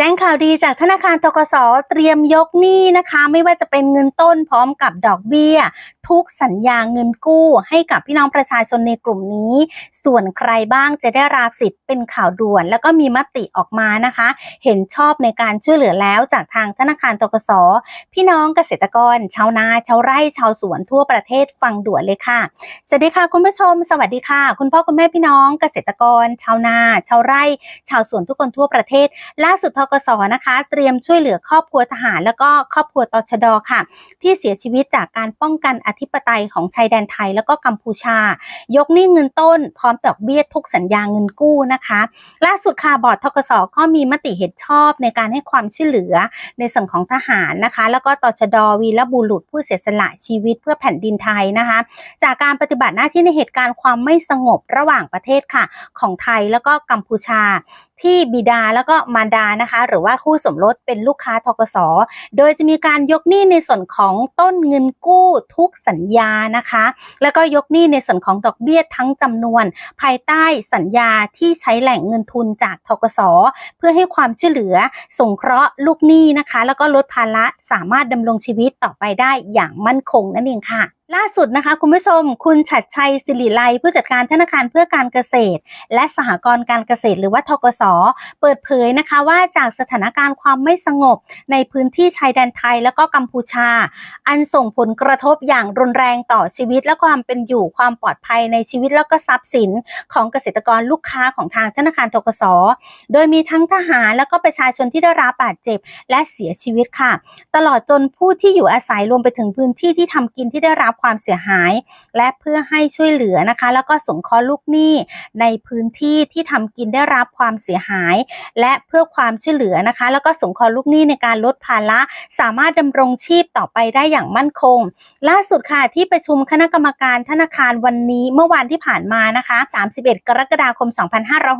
จ้งข่าวดีจากธนาคารทกสเตรียมยกหนี้นะคะ ไม่ว่าจะเป็นเงินต้นพร้อมกับดอกเบี้ย ทุกสัญญาเงินกู้ ให้กับพี่น้องประชาชนในกลุ่มนี้ ส่วนใครบ้างจะได้รับสิทธิ์เป็นข่าวด่วน แล้วก็มีมติออกมานะคะ เห็นชอบในการช่วยเหลือแล้วจากทางธนาคารทกสพี่น้องเกษตรกร ชาวนาชาวไร่ชาวสวนทั่วประเทศฟังด่วนเลยค่ะสวัสดีค่ะคุณผู้ชม สวัสดีค่ะ คุณพ่อคุณแม่พี่น้องเกษตรกร ชาวนา ชาวไร่ ชาวสวนทุกคนทั่วประเทศล่าสุดทกสนะคะ เตรียมช่วยเหลือครอบครัวทหาร แล้วก็ครอบครัวตชดค่ะ ที่เสียชีวิตจากการป้องกันอธิปไตยของชายแดนไทยแล้วก็กัมพูชา ยกหนี้เงินต้น พร้อมดอกเบี้ยทุกสัญญาเงินกู้นะคะ ล่าสุดค่ะบอร์ดทกสก็มีมติเห็นชอบในการให้ความช่วยเหลือในส่วนของทหารนะคะ แล้วก็ตชดวีรบุรุษผู้เสียสละชีวิตเพื่อแผ่นดินไทยนะคะ จากการปฏิบัติหน้าที่ในเหตุการณ์ความไม่สงบระหว่างประเทศค่ะ ของไทยแล้วก็กัมพูชา ที่บิดาแล้วก็มารดานะคะ หรือว่าคู่สมรสเป็นลูกค้าทกสโดยจะมีการยกหนี้ในส่วนของต้นเงินกู้ทุกสัญญานะคะ แล้วก็ยกหนี้ในส่วนของดอกเบี้ยทั้งจำนวน ภายใต้สัญญาที่ใช้แหล่งเงินทุนจากทกสเพื่อให้ความช่วยเหลือสงเคราะห์ลูกหนี้นะคะ แล้วก็ลดภาระสามารถดำรงชีวิตต่อไปได้อย่างมั่นคงนั่นเองค่ะ ล่าสุดนะคะคุณผู้ชม คุณฉัดชัยสิริไลผู้จัดการธนาคารเพื่อการเกษตร และสหกรณ์การเกษตรหรือว่าทกสเปิดเผยนะคะว่าจากสถานการณ์ความไม่สงบ ในพื้นที่ชายแดนไทยแล้วก็กัมพูชา อันส่งผลกระทบอย่างรุนแรงต่อชีวิตและความเป็นอยู่ความปลอดภัยในชีวิตแล้วก็ทรัพย์สินของเกษตรกรลูกค้าของทางธนาคารทกสโดยมีทั้งทหารแล้วก็ประชาชนที่ได้รับบาดเจ็บและเสียชีวิตค่ะ ตลอดจนผู้ที่อยู่อาศัยรวมไปถึงพื้นที่ที่ทำกินที่ได้รับความเสียหาย และเพื่อให้ช่วยเหลือนะคะ แล้วก็สงเคราะห์ลูกหนี้ในพื้นที่ที่ทำกินได้รับความเสียหาย และเพื่อความช่วยเหลือนะคะ แล้วก็สงเคราะห์ลูกหนี้ในการลดภาระสามารถดำรงชีพต่อไปได้อย่างมั่นคง ล่าสุดค่ะที่ประชุมคณะกรรมการธนาคารวันนี้เมื่อวานที่ผ่านมานะคะ 31 กรกฎาคม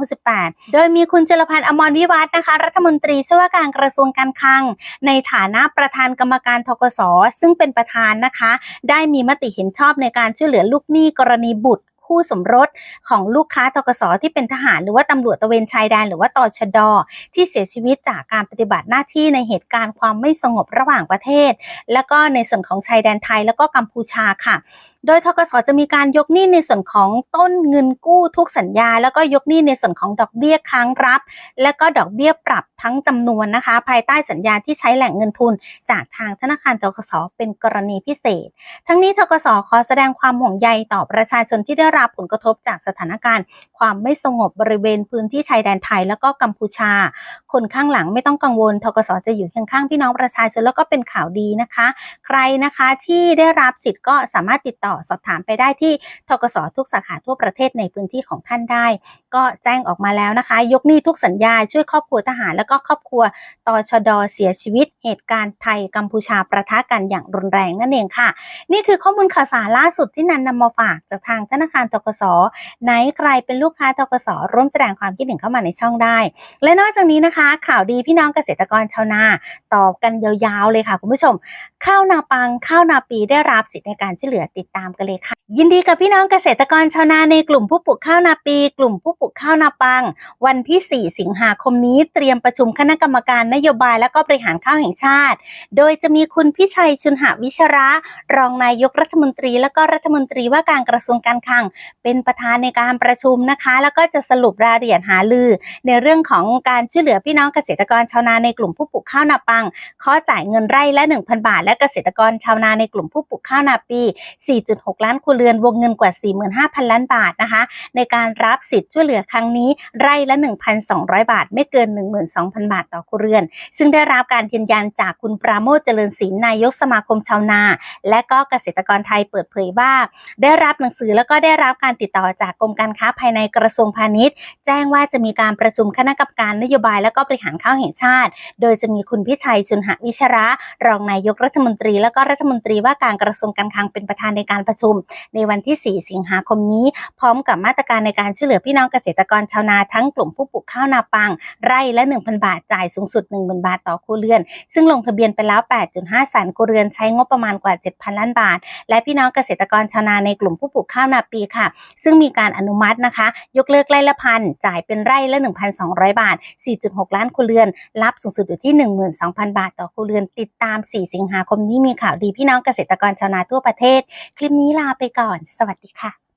2568 โดยมีคุณจรพันธ์อมรวิวัฒน์นะคะ รัฐมนตรีช่วยว่าการกระทรวงการคลัง ในฐานะประธานกรรมการทกสซึ่งเป็นประธานนะคะ ได้มีมติเห็นชอบในการช่วยเหลือลูกหนี้กรณีบุตรคู่สมรสของลูกค้าทกสที่เป็นทหารหรือว่าตำรวจตะเวนชายแดนหรือว่าตชด ที่เสียชีวิตจากการปฏิบัติหน้าที่ในเหตุการณ์ความไม่สงบระหว่างประเทศ แล้วก็ในส่วนของชายแดนไทยแล้วก็กัมพูชาค่ะโดยทกสจะมีการยกหนี้ในส่วนของต้นเงินกู้ทุกสัญญา แล้วก็ยกหนี้ในส่วนของดอกเบี้ยค้างรับ และก็ดอกเบี้ยปรับทั้งจำนวนนะคะ ภายใต้สัญญาที่ใช้แหล่งเงินทุน จากทางธนาคารทกสเป็นกรณีพิเศษ ทั้งนี้ทกสขอแสดงความห่วงใยต่อประชาชนที่ได้รับผลกระทบจากสถานการณ์ ความไม่สงบบริเวณพื้นที่ชายแดนไทย แล้วก็กัมพูชา คนข้างหลังไม่ต้องกังวลทกสจะอยู่เคียงข้างพี่น้องประชาชนแล้วก็เป็นข่าวดีนะคะ ใครนะคะที่ได้รับสิทธิ์ก็สามารถติดต่อสอบถามไปได้ที่ทกสทุกสาขาทั่วประเทศในพื้นที่ของท่านได้ ก็แจ้งออกมาแล้วนะคะ ยกหนี้ทุกสัญญาช่วยครอบครัวทหาร แล้วก็ครอบครัวตชดเสียชีวิต เหตุการณ์ไทยกัมพูชาประทะกันอย่างรุนแรงนั่นเองค่ะ นี่คือข้อมูลข่าวสารล่าสุดที่นันนำมาฝากจากทางธนาคารทกสไหนใครเป็นลูกค้าทกสร่วมแสดงความคิดเห็นเข้ามาในช่องได้ และนอกจากนี้นะคะ ข่าวดีพี่น้องเกษตรกรชาวนาตอบกันยาวๆเลยค่ะคุณผู้ชม ข้าวนาปังข้าวนาปีได้รับสิทธิในการช่วยเหลือติดตามกันเลยค่ะ ยินดีกับพี่น้องเกษตรกรชาวนาในกลุ่มผู้ปลูกข้าวนาปี กลุ่มผู้ปลูกข้าวนาปัง วันที่ 4 สิงหาคมนี้เตรียมประชุมคณะกรรมการนโยบายและก็บริหารข้าวแห่งชาติ โดยจะมีคุณพิชัยชุนหวิชระ รองนายกรัฐมนตรีและก็รัฐมนตรีว่าการกระทรวงการคลัง เป็นประธานในการประชุมนะคะ แล้วก็จะสรุปรายละเอียดหาลือ ในเรื่องของการช่วยเหลือพี่น้องเกษตรกรชาวนาในกลุ่มผู้ปลูกข้าวนาปังข้อจ่ายเงินไร่ละ 1,000 บาท และเกษตรกรชาวนาในกลุ่มผู้ปลูกข้าวนาปี4.6 ล้านครัวเรือนวงเงินกว่า 45,000 ล้านบาทนะคะ ในการรับสิทธิ์ช่วยเหลือครั้งนี้ไร่ละ 1,200 บาท ไม่เกิน 12,000 บาทต่อครัวเรือน ซึ่งได้รับการยืนยันจากคุณปราโมทเจริญศิลป์นายกสมาคมชาวนา และก็เกษตรกรไทยเปิดเผยว่า ได้รับหนังสือแล้วก็ได้รับการติดต่อจากกรมการค้าภายในกระทรวงพาณิชย์ แจ้งว่าจะมีการประชุมคณะกรรมการนโยบายและก็บริหารข้าวแห่งชาติ โดยจะมีคุณพิชัยชุนหวิชระ รองนายกรัฐมนตรี และก็รัฐมนตรีว่าการกระทรวงการคลังเป็นประธานในการการประชุม ในวันที่ 4 สิงหาคมนี้ พร้อมกับมาตรการในการช่วยเหลือพี่น้องเกษตรกรชาวนาทั้งกลุ่มผู้ปลูกข้าวนาปัง ไร่ละ 1,000 บาทจ่ายสูงสุด 10,000 บาทต่อครัวเรือน ซึ่งลงทะเบียนไปแล้ว 8.5แสนครัวเรือนใช้งบประมาณกว่า 7,000 ล้านบาท และพี่น้องเกษตรกรชาวนาในกลุ่มผู้ปลูกข้าวนาปีค่ะ ซึ่งมีการอนุมัตินะคะ ยกเลิกไร่ละพันจ่ายเป็นไร่ละ 1,200 บาท 4.6 ล้านครัวเรือน รับสูงสุดอยู่ที่ 12,000 บาทต่อครัวเรือนติดตาม 4 สิงหาคมนี้มีข่าวดีพี่น้องเกษตรกรชาวนาทั่วประเทศคลิปนี้ลาไปก่อน สวัสดีค่ะ